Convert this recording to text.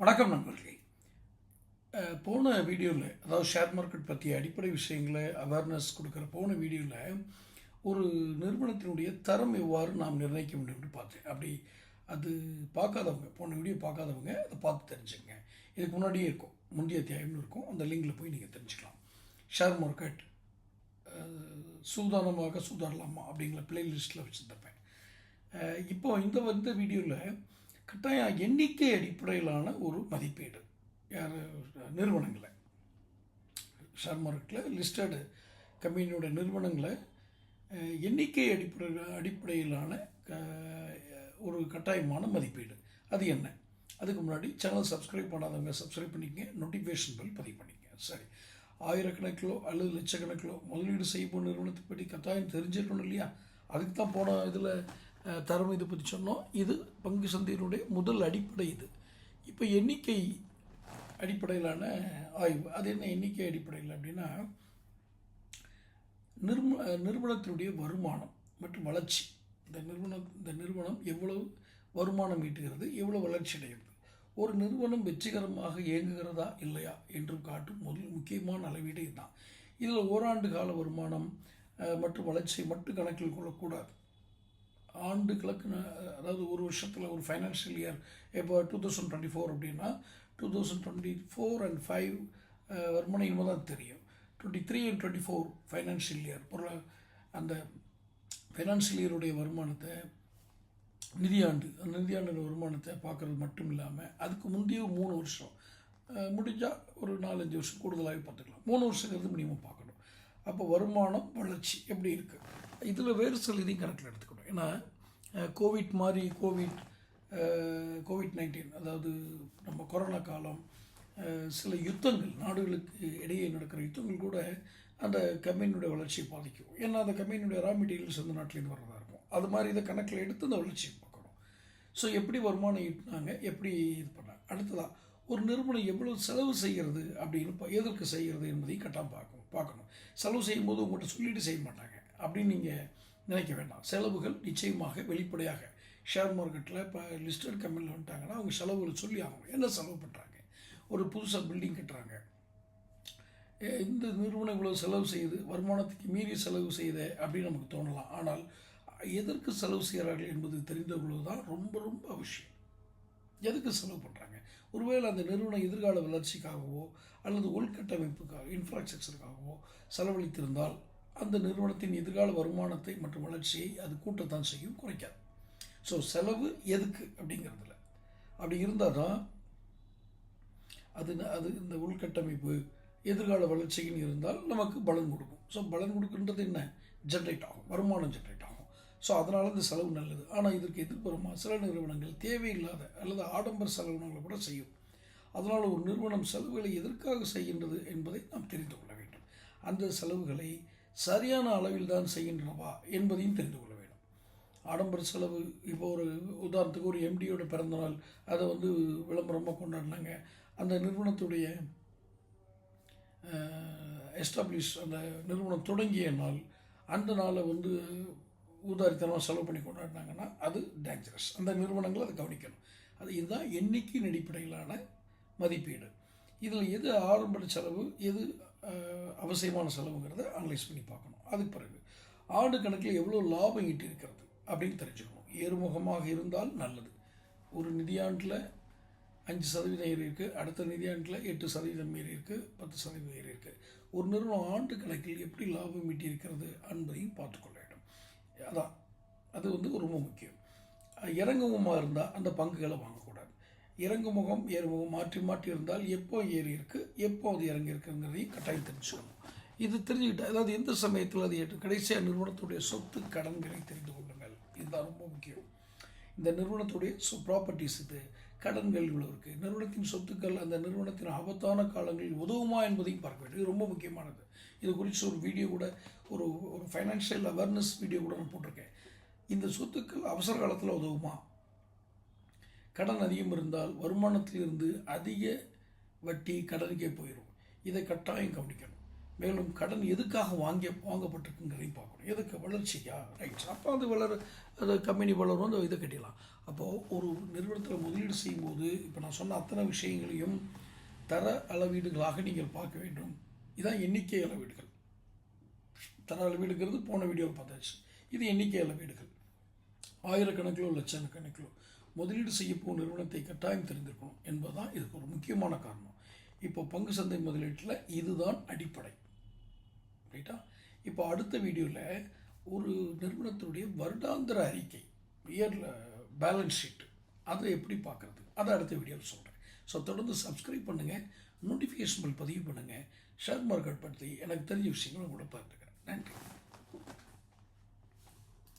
வணக்கம் நண்பர்களே. போன வீடியோவில் அதாவது ஷேர் மார்க்கெட் பற்றிய அடிப்படை விஷயங்களை அவேர்னஸ் கொடுக்குற போன வீடியோவில் ஒரு நிறுவனத்தினுடைய தரம் எவ்வாறு நாம் நிர்ணயிக்க முடியும்னு பார்த்தேன். அப்படி அது பார்க்காதவங்க போன வீடியோ பார்க்காதவங்க அதை பார்த்து தெரிஞ்சுங்க இதுக்கு முன்னாடியே இருக்கும் முந்தைய அத்தியாயம்னு இருக்கும். அந்த லிங்கில் போய் நீங்கள் தெரிஞ்சுக்கலாம். ஷேர் மார்க்கெட் சூதானமாக சூதாடலாமா அப்படிங்கிற பிளேலிஸ்ட்டில் லிஸ்ட்டில் வச்சுருந்தப்பேன் இப்போ இந்த வந்த வீடியோவில் கட்டாயம் எண்ணிக்கை அடிப்படையிலான ஒரு மதிப்பீடு. யார்? நிறுவனங்களை. ஷேர் மார்க்கெட்டில் லிஸ்டடு கம்பெனியோட நிறுவனங்களை எண்ணிக்கை அடிப்படை அடிப்படையிலான க- ஒரு கட்டாயமான மதிப்பீடு. அது என்ன? அதுக்கு முன்னாடி சேனல் சப்ஸ்கிரைப் பண்ணாதவங்க சப்ஸ்கிரைப் பண்ணிக்கங்க. நோட்டிஃபிகேஷன் பில் பதிவு பண்ணிக்கங்க. சரி. ஆயிரக்கணக்கிலோ அல்லது லட்சக்கணக்கிலோ முதலீடு செய்யும் நிறுவனத்தை பற்றி கட்டாயம் தெரிஞ்சிருக்கணும் இல்லையா? அதுக்கு தான் போன இதில் தரம் இதை பற்றி சொன்னோம். இது பங்கு சந்தையினுடைய முதல் அடிப்படை இது. இப்போ எண்ணிக்கை அடிப்படையிலான ஆய்வு. அது என்ன எண்ணிக்கை அடிப்படையில் அப்படின்னா நிர்ம நிறுவனத்தினுடைய வருமானம் மற்றும் வளர்ச்சி. இந்த நிறுவனம் இந்த நிறுவனம் எவ்வளவு வருமானம் ஈட்டுகிறது எவ்வளோ வளர்ச்சி அடைகிறது ஒரு நிறுவனம் வெற்றிகரமாக இயங்குகிறதா இல்லையா என்று காட்டும் முதல் முக்கியமான அளவீடு இதுதான். இதில் ஓராண்டு கால வருமானம் மற்றும் வளர்ச்சியை மட்டும் கணக்கில் கொள்ளக்கூடாது. ஆண்டு கிழக்கு அதாவது ஒரு வருஷத்தில் ஒரு ஃபைனான்ஷியல் இயர் இப்போ டூ தௌசண்ட் டுவெண்ட்டி ஃபோர் அப்படின்னா two thousand twenty four and five வருமானம் தான் தெரியும். Twenty three and twenty four financial year பொருள் அந்த ஃபைனான்ஷியல் இயருடைய வருமானத்தை நிதியாண்டு அந்த நிதியாண்டு வருமானத்தை பார்க்குறது மட்டும் இல்லாமல் அதுக்கு முந்தைய மூணு வருஷம் முடிஞ்சால் ஒரு நாலஞ்சு வருஷம் கூடுதலாகவே பார்த்துக்கலாம். மூணு வருஷங்கிறது மினிமம் பார்க்கணும். அப்போ வருமானம் வளர்ச்சி எப்படி இருக்குது இதில் வேறு சில இதையும் கணக்கில் எடுத்துக்கணும் ஏன்னா கோவிட் மாதிரி கோவிட் கோவிட் நைன்டீன் அதாவது நம்ம கொரோனா காலம் சில யுத்தங்கள் நாடுகளுக்கு இடையே நடக்கிற யுத்தங்கள் கூட அந்த கம்பெனியுடைய வளர்ச்சியை பாதிக்கும். ஏன்னா அந்த கம்பெனியுடைய ரா மெட்டீரியல்ஸ் அந்த நாட்டிலேருந்து வர்றதா இருக்கும். அது மாதிரி இதை கணக்கில் எடுத்து அந்த வளர்ச்சியை பார்க்கணும். ஸோ எப்படி வருமானம் ஈட்டினாங்க? எப்படி இது பண்ணாங்க? அடுத்ததாக ஒரு நிறுவனம் எவ்வளோ செலவு செய்கிறது அப்படின்னு எதற்கு செய்கிறது என்பதையும் கட்டாக பார்க்கணும். பார்க்கணும். செலவு செய்யும்போது உங்கள்கிட்ட சொல்லிட்டு செய்ய மாட்டாங்க. அப்படின்னு நீங்கள் நினைக்க வேண்டாம். செலவுகள் நிச்சயமாக வெளிப்படையாக ஷேர் மார்க்கெட்டில் இப்போ லிஸ்டட் கம்பெனியில் வந்துட்டாங்கன்னா அவங்க செலவுகள் சொல்லி ஆகணும் என்ன செலவு பண்ணுறாங்க ஒரு புதுசாக பில்டிங் கட்டுறாங்க. இந்த நிறுவனம் இவ்வளோ செலவு செய்யுது வருமானத்துக்கு மீறி செலவு செய்யுது அப்படின்னு நமக்கு தோணலாம். ஆனால் எதற்கு செலவு செய்கிறார்கள் என்பது தெரிந்து கொள்வது தான் ரொம்ப ரொம்ப அவசியம். எதுக்கு செலவு பண்ணுறாங்க ஒருவேளை அந்த நிறுவனம் எதிர்கால வளர்ச்சிக்காகவோ அல்லது உள்கட்டமைப்புக்காக இன்ஃப்ராஸ்ட்ரக்சருக்காகவோ செலவழித்திருந்தால் அந்த நிறுவனத்தின் எதிர்கால வருமானத்தை மற்றும் வளர்ச்சியை அது கூட்டத்தான் செய்யும் குறைக்காது. ஸோ செலவு எதுக்கு அப்படிங்கிறதுல. அப்படி இருந்தால் தான் அது அது இந்த உள்கட்டமைப்பு எதிர்கால வளர்ச்சின்னு இருந்தால் நமக்கு பலன் கொடுக்கும். ஸோ பலன் கொடுக்குன்றது என்ன? ஜென்ரேட் ஆகும். வருமானம் ஜென்ரேட் ஆகும். ஸோ அதனால் இந்த செலவு நல்லது. ஆனால் இதற்கு எதிர்ப்புறமா சில நிறுவனங்கள் தேவையில்லாத அல்லது ஆடம்பர செலவினங்களை கூட செய்யும். அதனால் ஒரு நிறுவனம் செலவுகளை எதற்காக செய்கின்றது என்பதை நாம் தெரிந்து கொள்ள வேண்டும். அந்த செலவுகளை சரியான அளவில் தான் செய்கின்றனவா என்பதையும் தெரிந்து கொள்ள வேண்டும். ஆடம்பர செலவு இப்போ ஒரு உதாரணத்துக்கு ஒரு எம்டியோட பிறந்தநாள் அதை வந்து விளம்பரமாக கொண்டாடினாங்க. அந்த நிறுவனத்துடைய எஸ்டாப்ளிஷ் அந்த நிறுவனம் தொடங்கிய நாள் அந்த நாளை வந்து ஊதாரித்தனமாக செலவு பண்ணி கொண்டாடினாங்கன்னா அது டேஞ்சரஸ் அந்த நிறுவனங்கள் அதை கவனிக்கணும். அது இதுதான் எண்ணிக்கையின் அடிப்படையிலான மதிப்பீடு. இதில் எது ஆரம்ப செலவு எது அவசியமான செலவுங்கிறத அனலைஸ் பண்ணி பார்க்கணும். அதுக்கு பிறகு ஆண்டு கணக்கில் எவ்வளோ லாபம் ஈட்டியிருக்கிறது அப்படின்னு தெரிஞ்சுக்கணும். ஏறுமுகமாக இருந்தால் நல்லது. ஒரு நிதியாண்டில் அஞ்சு சதவீதம் ஏறி இருக்குது அடுத்த நிதியாண்டில் எட்டு சதவீதம் ஏறி இருக்குது பத்து சதவீதம் ஏறி இருக்குது ஒரு நிறுவனம் ஆண்டு கணக்கில் எப்படி லாபம் ஈட்டி இருக்கிறது என்பதையும் பார்த்துக்கொள்ள வேண்டும் அதான் அது வந்து ரொம்ப முக்கியம். இறங்குவமாக இருந்தால் அந்த பங்குகளை வாங்கக்கூடாது. இறங்குமுகம் ஏறுமுகம் மாற்றி மாற்றி இருந்தால் எப்போ ஏறி இருக்கு எப்போ அது இறங்கி இருக்குங்கிறதையும் கட்டாயம் தெரிஞ்சுக்கணும் இது தெரிஞ்சுக்கிட்டா அதாவது எந்த சமயத்தில் அது ஏற்று கடைசியாக நிறுவனத்துடைய சொத்து கடன்களை தெரிந்து கொள்ளுங்கள். இதுதான் ரொம்ப முக்கியம். இந்த நிறுவனத்துடைய ப்ராப்பர்ட்டிஸ் இது கடன்கள் இவ்வளோ இருக்குது நிறுவனத்தின் சொத்துக்கள் அந்த நிறுவனத்தின் ஆபத்தான காலங்களில் உதவுமா என்பதையும் பார்க்க வேண்டும். இது ரொம்ப முக்கியமானது. இது குறித்து ஒரு வீடியோ கூட ஒரு ஒரு ஃபைனான்ஷியல் அவேர்னஸ் வீடியோ கூட நான் போட்டிருக்கேன். இந்த சொத்துக்கள் அவசர காலத்தில் உதவுமா? கடன் அதிகம் இருந்தால் வருமானத்திலிருந்து அதிக வட்டி கடனுக்கே போயிடும் இதை கட்டாயம் கவனிக்கணும். மேலும் கடன் எதுக்காக வாங்கி வாங்கப்பட்டிருக்குங்கிறதையும் பார்க்கணும். எதுக்கு? வளர்ச்சிக்கா? ரைட். அப்போ அது வளர அது கம்பெனி வளரும் அந்த இதை கட்டிடலாம். அப்போது ஒரு நிறுவனத்தில் முதலீடு செய்யும்போது இப்போ நான் சொன்ன அத்தனை விஷயங்களையும் தர அளவீடுகளாக நீங்கள் பார்க்க வேண்டும். இதான் எண்ணிக்கை அளவீடுகள். தர அளவீடுங்கிறது போன வீடியோவில் பார்த்தாச்சு. இது எண்ணிக்கை அளவீடுகள். ஆயிரக்கணக்கிலோ லட்சக்கணக்கிலோ. முதலீடு செய்யப்போகும் நிறுவனத்தை கட்டாயம் தெரிந்திருக்கணும் என்பதுதான் இதுக்கு ஒரு முக்கியமான காரணம். இப்போ பங்கு சந்தை முதலீட்டில் இதுதான் அடிப்படை. ரைட்டா? இப்போ அடுத்த வீடியோவில் ஒரு நிறுவனத்தினுடைய வருடாந்திர அறிக்கை இயரில் பேலன்ஸ் ஷீட் அதை எப்படி பார்க்குறது? அதை அடுத்த வீடியோவில் சொல்கிறேன் ஸோ தொடர்ந்து சப்ஸ்கிரைப் பண்ணுங்கள் நோட்டிஃபிகேஷன் பதிவு பண்ணுங்கள் ஷேர் மார்க்கெட் பற்றி எனக்கு தெரிஞ்ச விஷயங்களும் கூட பார்த்துக்கிறேன் நன்றி.